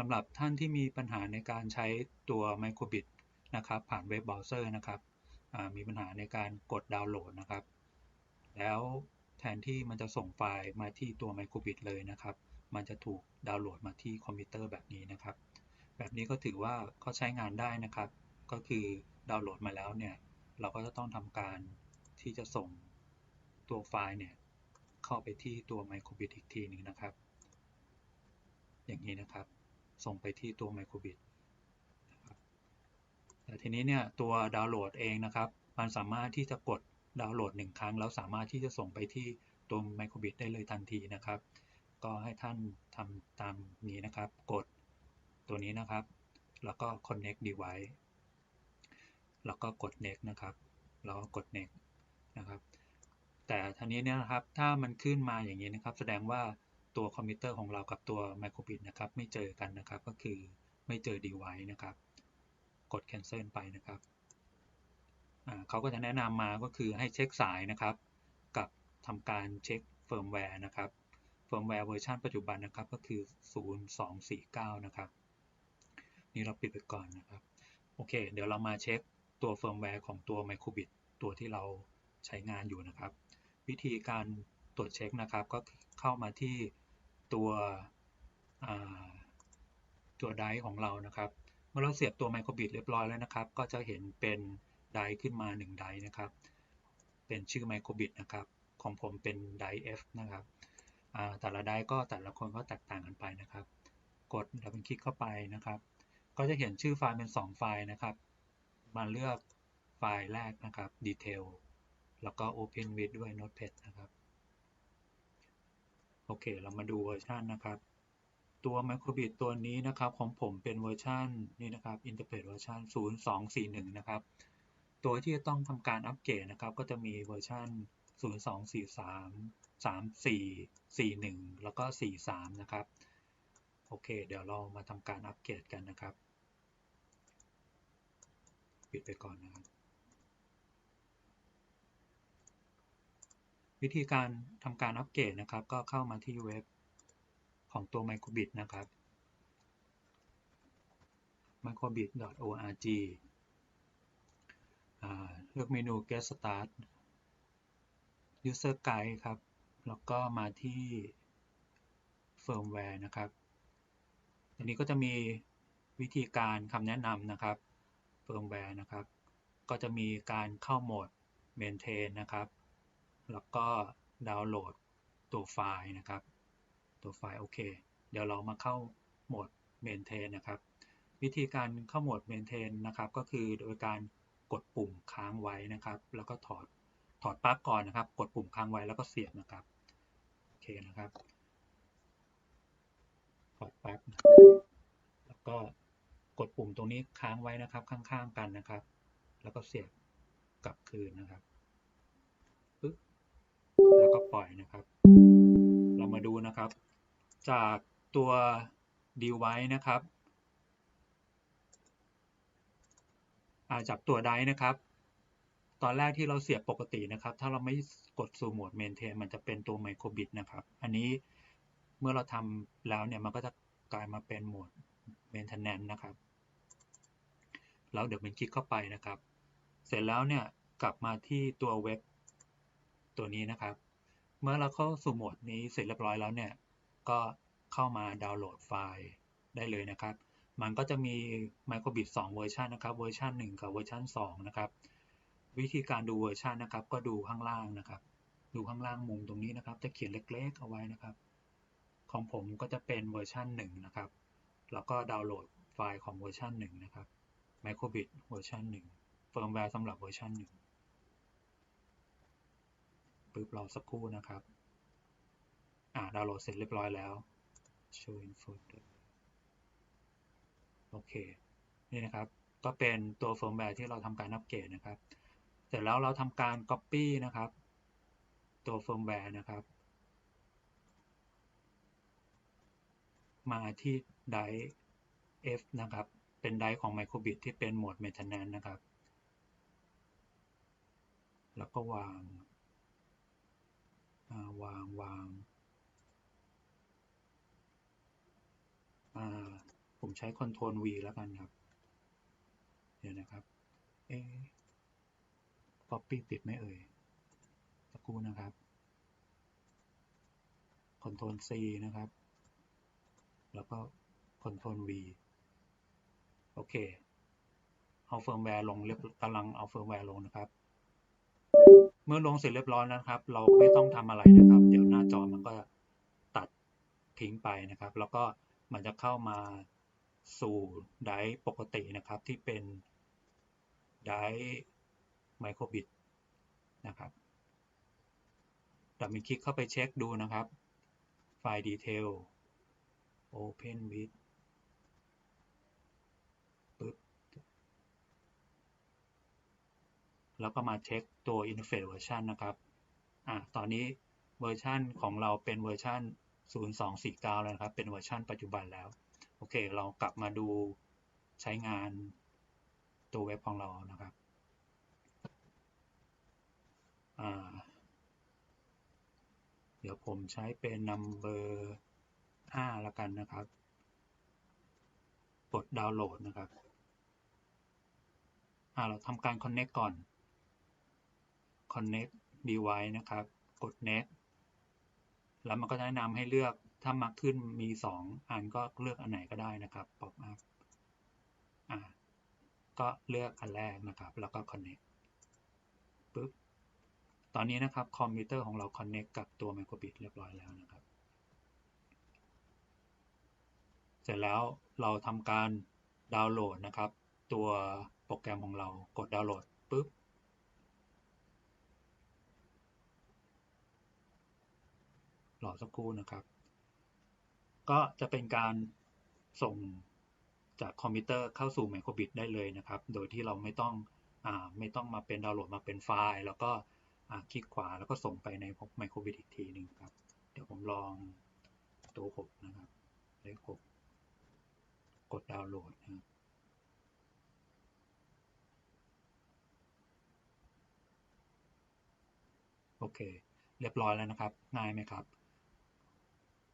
สำหรับท่านที่มีปัญหาในการใช้ตัว Microbit นะครับผ่านเว็บเบราว์เซอร์นะครับมีปัญหาในการกดดาวน์โหลดนะครับ แล้วแทนที่มันจะส่งไฟล์มาที่ตัว Microbit เลยนะครับ มันจะถูกดาวน์โหลดมาที่คอมพิวเตอร์แบบนี้นะครับ แบบนี้ก็ถือว่าเขาใช้งานได้นะครับ ก็คือดาวน์โหลดมาแล้วเนี่ย เราก็จะต้องทำการที่จะส่งตัวไฟล์เนี่ยเข้าไปที่ตัว Microbit อีกทีหนึ่งนะครับ อย่างนี้นะครับ ส่งไปที่ตัว Microbit นะครับแต่ทีนี้เนี่ยตัวดาวน์โหลดเองนะครับ มันสามารถที่จะกดดาวน์โหลดหนึ่งครั้ง แล้วสามารถที่จะส่งไปที่ตัว Microbit ได้เลยทันทีนะครับ ก็ให้ท่านทำตามนี้นะครับ กดตัวนี้นะครับ แล้วก็ connect device แล้วก็กด next นะครับ แล้วก็กด next นะครับ แต่ทีนี้เนี่ยนะครับ ถ้ามันขึ้นมาอย่างนี้นะครับ แสดงว่า ตัวคอมพิวเตอร์ของเรากับตัว Microbit นะครับไม่เจอกันนะครับก็คือไม่เจอ device นะครับ กด cancel ไปนะครับเขาก็จะแนะนำมาก็คือให้เช็คสายนะครับ กับทำการเช็คเฟิร์มแวร์นะครับเฟิร์มแวร์เวอร์ชันปัจจุบันนะครับก็คือ 0249 นะครับ นี่เราปิดไปก่อนนะครับ โอเค เดี๋ยวเรามาเช็คตัวเฟิร์มแวร์ของตัว Microbit ตัวที่เราใช้งานอยู่นะครับ วิธีการ ตรวจเช็คนะครับ ก็เข้ามาที่ตัวตัวไดของเรานะครับ เมื่อเราเสียบตัว Microbit เรียบร้อยแล้วนะครับ ก็จะเห็นเป็นไดขึ้นมา1ไดนะครับ เป็นชื่อ Microbit นะครับ ของผมเป็นได F นะครับแต่ละไดก็แต่ละคนก็แตกต่างกันไปนะครับ กดดับเบิลคลิกเข้าไปนะครับ ก็จะเห็นชื่อไฟล์เป็น 2 ไฟล์นะครับ มาเลือกไฟล์แรกนะครับ Detail แล้วก็ Open with ด้วย Notepad นะครับ โอเค เรามาดูเวอร์ชันนะครับ ตัว Microbit ตัวนี้นะครับของผมเป็นเวอร์ชันนี่นะครับ Interpret เวอร์ชัน0241 นะครับ ตัวที่จะต้องทำการอัปเกรดนะครับ ก็จะมีเวอร์ชัน0243 34 41 แล้วก็ 43 นะครับ โอเค เดี๋ยวเรามาทำการอัปเกรดกันนะครับ ปิดไปก่อนนะครับ วิธีการทำการอัปเกรดนะครับ ก็เข้ามาที่เว็บของตัว Microbit นะครับ microbit.org เลือกเมนู Get Start User Guide ครับ แล้วก็มาที่ Firmware นะครับอันนี้ก็จะมีวิธีการคำแนะนำนะครับ Firmware นะครับ ก็จะมีการเข้าโหมด Maintain นะครับ แล้วก็ดาวน์โหลดตัวไฟล์นะครับ ตัวไฟล์โอเค เดี๋ยวเรามาเข้าโหมด Maintain นะครับ วิธีการเข้าโหมด Maintain นะครับ ก็คือโดยการกดปุ่มค้างไว้นะครับ แล้วก็ถอดถอดปลั๊กก่อนนะครับ กดปุ่มค้างไว้แล้วก็เสียบนะครับ โอเคนะครับถอดปลั๊กแล้วก็กดปุ่มตรงนี้ค้างไว้นะครับข้างๆกันนะครับ แล้วก็เสียบกลับคืนนะครับปึ๊บ แล้วก็ปล่อยนะครับ เรามาดูนะครับ จากตัว device นะครับาจากตัวไดนะครับ ตอนแรกที่เราเสียบปกตินะครับ ถ้าเราไม่กดสู่โหมด maintain มันจะเป็นตัว microbit นะครับ อันนี้เมื่อเราทำแล้วเนี่ยมันก็จะกลายมาเป็นโหมด maintenance นะครับ แล้วเดี๋ยวเป็นคลิกเข้าไปนะครับ เสร็จแล้วเนี่ยกลับมาที่ตัวเว็บ ตัวนี้นะครับ เมื่อเราเข้าสู่โหมดนี้เสร็จเรียบร้อยแล้วเนี่ย ก็เข้ามาดาวน์โหลดไฟล์ได้เลยนะครับ มันก็จะมี Microbit 2 เวอร์ชันนะครับ เวอร์ชัน1 กับเวอร์ชัน2 นะครับ วิธีการดูเวอร์ชันนะครับ ก็ดูข้างล่างนะครับ ดูข้างล่างมุมตรงนี้นะครับ จะเขียนเล็กๆ เอาไว้นะครับ ของผมก็จะเป็นเวอร์ชัน1 นะครับ แล้วก็ดาวน์โหลดไฟล์ของเวอร์ชัน1 นะครับ Microbit เวอร์ชัน1เฟิร์มแวร์สำหรับเวอร์ชัน1 ปึ๊บรอสักครู่นะครับ อ่าดาวน์โหลดเสร็จเรียบร้อยแล้ว show in folder โอเค นี่นะครับ ก็เป็นตัวเฟิร์มแวร์ที่เราทำการอัปเกรดนะครับ เสร็จแล้วเราทำการ Copy นะครับ ตัวเฟิร์มแวร์นะครับ มาที่ได F นะครับ เป็นไดของ Microbit ที่เป็นโหมด Maintenance นะครับ แล้วก็วาง วางวางผมใช้ Ctrl V แล้วกันครับ เดี๋ยวนะครับ เอ๊ copy ติดไหม่เอ่ยสักครู่นะครับ Ctrl C นะครับ แล้วก็ Ctrl V โอเค เอาเฟิร์มแวร์ลงเรียบกำลังเอาเฟิร์มแวร์ลงนะครับ เมื่อลงเสร็จเรียบร้อยแล้วนะครับ เราไม่ต้องทำอะไรนะครับ เดี๋ยวหน้าจอมันก็ตัดทิ้งไปนะครับ แล้วก็มันจะเข้ามาสู่ได์ปกตินะครับ ที่เป็นได์ไมโครบิตนะครับดับมีคลิกเข้าไปเช็คดูนะครับ ไฟล์ดีเทล Open with ปึ๊บ แล้วก็มาเช็คตัว Interface Version นะครับอะตอนนี้เวอร์ชันของเราเป็นเวอร์ชัน0249 แล้วนะครับ เป็นเวอร์ชันปัจจุบันแล้ว โอเค เรากลับมาดูใช้งานตัวเว็บของเรานะครับเดี๋ยวผมใช้เป็น number 5ล้วกันนะครับ กดดาวน์โหลดนะครับเราทำการ connect ก่อน connect device นะครับ กด next แล้วมันก็จะแนะนำให้เลือกถ้ามาขึ้นมี 2 อันก็เลือกอันไหนก็ได้นะครับ pop up อ่าก็เลือกอันแรกนะครับ แล้วก็ connect ปึ๊บตอนนี้นะครับคอมพิวเตอร์ของเรา connect กับตัว microbit เรียบร้อยแล้วนะครับ เสร็จแล้วเราทำการดาวน์โหลดนะครับ ตัวโปรแกรมของเรากดดาวน์โหลดปุ๊บ รอสักครู่นะครับ ก็จะเป็นการส่งจากคอมพิวเตอร์เข้าสู่ Microbit ได้เลยนะครับ โดยที่เราไม่ต้องอไม่ต้องมาเป็นดาวน์โหลดมาเป็นไฟล์ แล้วก็คลิกขวาแล้วก็ส่งไปใน Microbit อีกทีหนึ่งครับ เดี๋ยวผมลองตัว 6 นะครับเลข6กดดาวน์โหลดนะครับโอเค เรียบร้อยแล้วนะครับ ง่ายไหมครับ